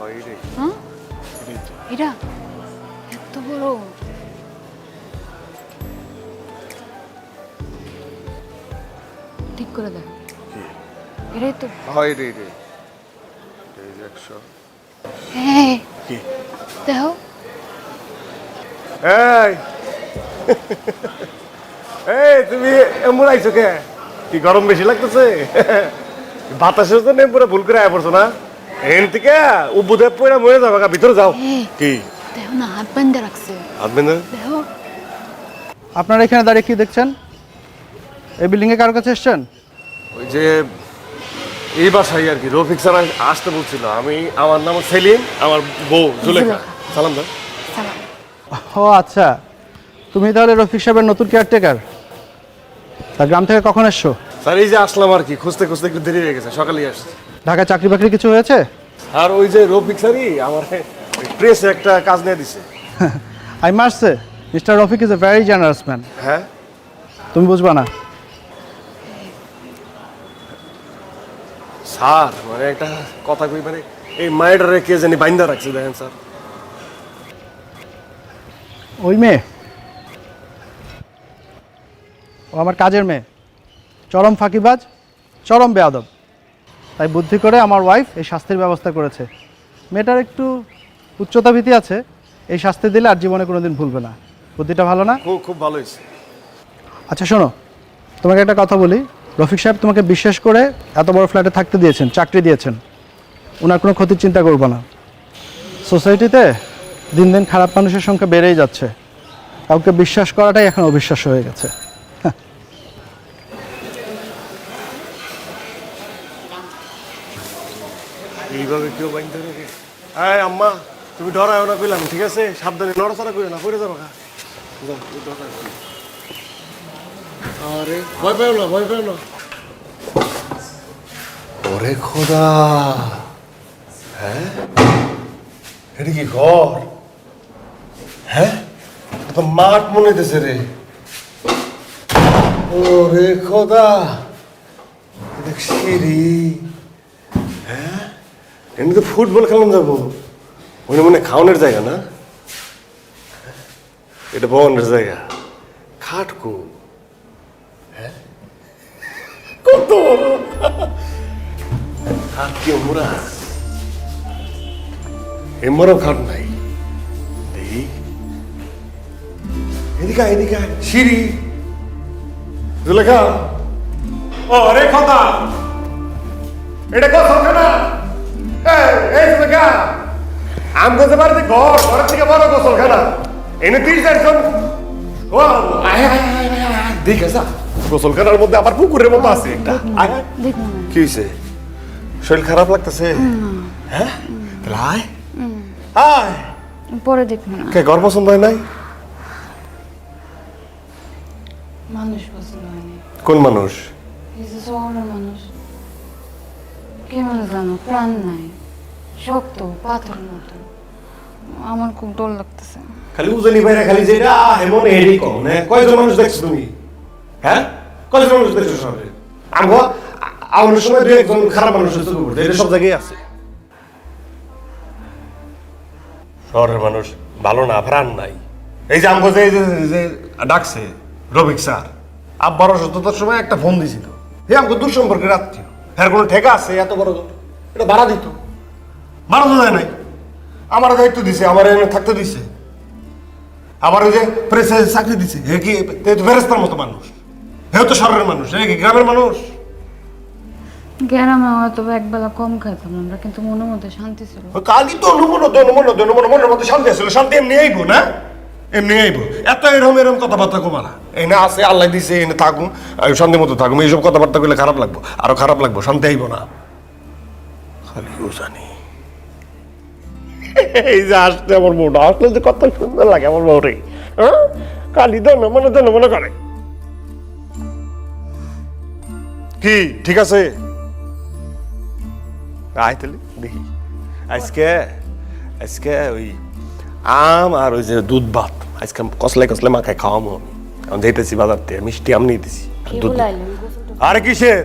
হয় হ্যাঁ? এটাই তো। এটা এত বড়। ঠিক করে দেখ। কি? এটাই তো হয় রে। রে এই যে একশো। হ্যাঁ। দেখো। এই! এই তুমি এমন আইছো কে? কি গরম বেশি লাগতেছে? বাতাসের জন্য পুরো ভুল করে আয় পড়ছো না? থেকে উবুদে পড়ে মরে যাবে গা, ভিতরে যাও। কি? দেখো না হাত বান্ধে রাখছে। না দেখো। আপনারা এখানে দাঁড়িয়ে কি দেখছেন? এই বিল্ডিংয়ে কারোর কাছে এসছেন? ওই যে এই বাসায় আর কি রফিক স্যার আসতে বলছিল। আমি আমার নাম সেলিম আমার বউ জুলেখা। জুলেখা। সালাম দাও। ও আচ্ছা। তুমি তাহলে রফিক সাহেবের নতুন কেয়ারটেকার তা গ্রাম থেকে কখন এসছো? স্যার এই যে আসলাম আর কি খুঁজতে খুঁজতে একটু দেরি হয়ে গেছে সকালেই আসছে। ঢাকায় চাকরি বাকরি কিছু হয়েছে? আর ওই যে রফিক স্যারই আমার প্রেসে একটা কাজ নিয়ে দিছে। I must say mister Rafiq is a very generous man হ্যাঁ। তুমি বুঝবা না। স্যার মানে একটা কথা কই মানে এই মায়েটারে কে জানি বাইন্দা রাখছে দেখেন স্যার। ওই মেয়ে। ও আমার কাজের মেয়ে। চরম ফাঁকিবাজ চরম বেয়াদব। তাই বুদ্ধি করে আমার ওয়াইফ এই শাস্তির ব্যবস্থা করেছে। মেয়েটার একটু উচ্চতা ভীতি আছে এই শাস্তি দিলে আর জীবনে কোনোদিন ভুলবে না। বুদ্ধিটা ভালো না? খুব খুব ভালো হয়েছে। আচ্ছা শোনো তোমাকে একটা কথা বলি। রফিক সাহেব তোমাকে বিশ্বাস করে এত বড় ফ্ল্যাটে থাকতে দিয়েছেন চাকরি দিয়েছেন। ওনার কোনো ক্ষতির চিন্তা করব না। সোসাইটিতে দিন দিন খারাপ মানুষের সংখ্যা বেড়েই যাচ্ছে। কাউকে বিশ্বাস করাটাই এখন অবিশ্বাস হয়ে গেছে। এইভাবে কেউ বাইন্দা রাখে আয় আম্মা, তুমি ডরায় না কইলাম, ঠিক আছে? সাবধানে নড়াচড়া করে না, পড়ে যাব গা। আরে, ভয় পেও না, ভয় পেও না। ওরে খোদা। হ্যাঁ? এটা কি ঘর? হ্যাঁ? তো মাঠ মনে হইতেছে রে। ওরে খোদা। দেখ সিঁড়ি? হ্যাঁ? এমনি তো ফুটবল খেলাম যাব মনে মনে খাওয়ানোর জায়গা না? এটা ভবনের জায়গা। খাটকু হ্যাঁ? খাট কি মোরা? এমরও খাট নাই। দেখি। এদিকে এদিকে। সিঁড়ি। জুলেখা। ও রে কথা এটা কথা না? এই, এই আম করতে পারছি ঘর ঘরের থেকে বড় গোসলখানা এনে তিন চারজন ও আয় আয় আয় আয়, আয়, আয়, দেখে যা। গোসলখানার মধ্যে আবার পুকুরের মতো আছে একটা। কি হয়েছে শরীর খারাপ লাগতেছে? হ্যাঁ? তাহলে আয়। আয়। পরে দেখব না। কে ঘর পছন্দ হয় নাই? মানুষ পছন্দ হয়নি কোন মানুষ? মানুষ। কেমন জানো? প্রাণ নাই। শক্ত মতো। আমার খুব ডর লাগতেছে। খালি খালি এমন এডি কম, না, কয়জন মানুষ দেখছ তুমি? হ্যাঁ? কয়জন মানুষ দেখছ আমার সময় একজন খারাপ মানুষ এটা সব জায়গায় আছে। শহরের মানুষ ভালো না প্রাণ নাই। এই যে যে ডাকছে রবিক স্যার, আব্বার অসুস্থতার সময় একটা ফোন দিছিল। হে দূর সম্পর্কে রাত্রি হ্যাঁ কোনো ঠেকা আছে? এত বড় এটা ভাড়া দিত। তো দেয় নাই। আমার দায়িত্ব দিছে আমার এনে থাকতে দিছে। আবার ওই যে প্রেসে চাকরি দিছে হে কি ফেরেস্তার মতো মানুষ। হেও তো শহরের মানুষ হে কি গ্রামের মানুষ? গ্রামে হয়তো একবেলা কম খাইতাম আমরা কিন্তু মনের মধ্যে শান্তি ছিল। কালই তো অনুমন অনুমন অনুমন মনের মধ্যে শান্তি আসছিল শান্তি এমনি আইব না? এমনি আইব। এত এরম এরম কথাবার্তা কমালা এনে আছে আল্লাহ দিছে এনে শান্তি মতো এইসব কথাবার্তা করলে খারাপ লাগবো। আরও খারাপ লাগবো শান্তি আইব না। খালি জানি। এই যে আসলে আমার বউটা। আসলে যে কত সুন্দর লাগে আমার বউরে হ্যাঁ? কালি দন মনে দন মনে করে। কি? ঠিক আছে? আয় তাহলে দেখি। আজকে আজকে ওই আম আর ওই যে দুধ ভাত। আজকে কসলে কসলে মাখায় খাওয়ামো আমি। আমি যেতেছি বাজার থেকে মিষ্টি আম নিয়ে দিছি আর দুধ আরে কিসের?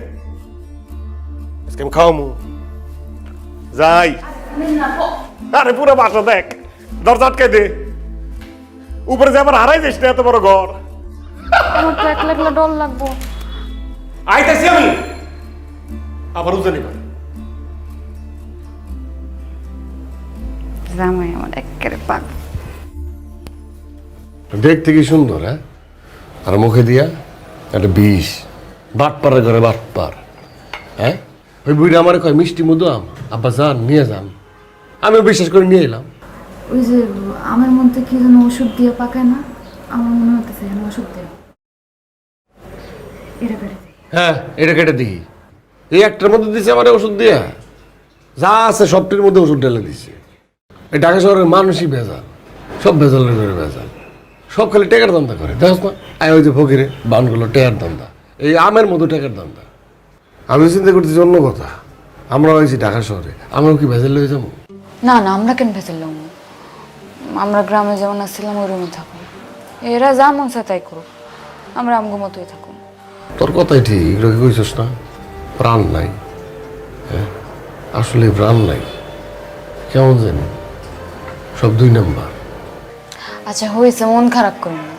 আজকে আমি খাওয়ামো। যাই। আরে পুরো বাসা দেখ। দরজা আটকে দে। উপরে যে আবার হারাই যাস না এত বড় ঘর। আমার তো ডর লাগবো। আইতেছি আমি। আবার উজানি পারে জামাই আমার একেবারে পাক। দেখতে কি সুন্দর হ্যাঁ? আর মুখে দিয়া একটা বিষ। বাটপারের ঘরে বাটপার হ্যাঁ? ওই বুড়ি আমার কয় মিষ্টি মধু আম। আব্বা যান নিয়ে যান। আমিও বিশ্বাস করে নিয়ে এলাম। ওই যে আমার মধ্যে কি যেন ওষুধ দিয়ে পাকায় না আমার মনে হতেছে যেন ওষুধ দেয়। এটা কেটে দিই। হ্যাঁ এটা কেটে দিই। এই একটার মধ্যে দিছে আমার ওষুধ দিয়া। যা আছে সবটির মধ্যে ওষুধ ঢেলে দিছে। এই ঢাকা শহরের মানুষই ভেজাল সব ভেজালের করে ভেজাল। সব খালি টেকার দান্দা করে দেখো না? আয় ওই যে ফকিরে বানগুলো টেকার দান্দা এই আমের মতো টেকার দান্দা আমি চিন্তা করতেছি অন্য কথা। আমরা হয়েছি ঢাকা শহরে আমরাও কি ভেজাল হয়ে যাব? না না আমরা কেন ভেতর আমরা গ্রামে যেমন আসছিলাম ওই রুমে থাকুন এরা যা মন চায় তাই করুক। আমরা আমগো মতোই থাকুন তোর কথাই ঠিক এগুলো কি কইছিস না? প্রাণ নাই হ্যাঁ? আসলে প্রাণ নাই। কেমন জানি? সব দুই নাম্বার। আচ্ছা হয়েছে মন খারাপ করুন না।